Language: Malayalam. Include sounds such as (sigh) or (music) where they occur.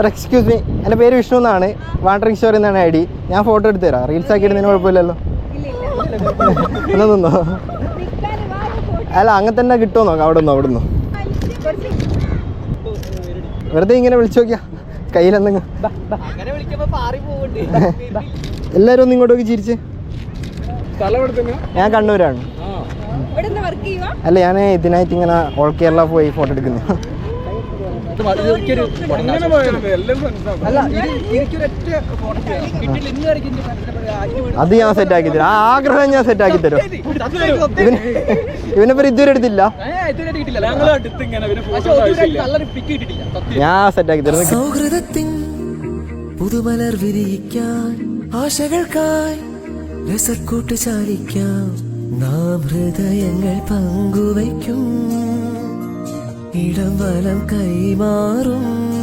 ഒരു എക്സ്ക്യൂസ് മീ എന്റെ പേര് വിഷ്ണു എന്നാണ്. വാണ്ടറിങ് സ്റ്റോറി എന്നാണ് ഐ ഡി. ഞാൻ ഫോട്ടോ എടുത്തു തരാം. റീൽസ് ആക്കി ഇടുന്നതിന് കുഴപ്പമില്ലല്ലോ. എന്നാ നിന്നോ? അല്ല അങ്ങനെ തന്നെ കിട്ടുമോ നോക്കാം. അവിടെ നിന്നോ അവിടെ നിന്നോ? വെറുതെ ഇങ്ങനെ വിളിച്ചു നോക്കിയാ? കയ്യിലെന്തെങ്കിലും എല്ലാരും പാറി പോവുണ്ട്. (laughs) എല്ലാവരും ഒന്ന് ഇങ്ങോട്ട് നോക്കി ചിരിച്ച് ഞാൻ കണ്ണൂരാണ്. അല്ല ഞാൻ ഇതിനായിട്ട് ഇങ്ങനെ ഓൾ കേരള പോയി ഫോട്ടോ എടുക്കുന്നു. അത് ഞാൻ സെറ്റ് ആക്കി തരും. ആ ആഗ്രഹം ഞാൻ സെറ്റ് ആക്കി തരും. ഇവന് ഇവനെ പേര് ഇതുവരെ എടുത്തില്ല. ഞാൻ സെറ്റ് ആക്കി തരും സൗഹൃദത്തിൻ പുതുമലർ വിരിയിക്കാൻ ആശകൾക്കായി രസക്കൂട്ട് ചാലിക്കാം നാം ഹൃദയങ്ങൾ പങ്കുവയ്ക്കും. ഇടം വലം കൈമാറും.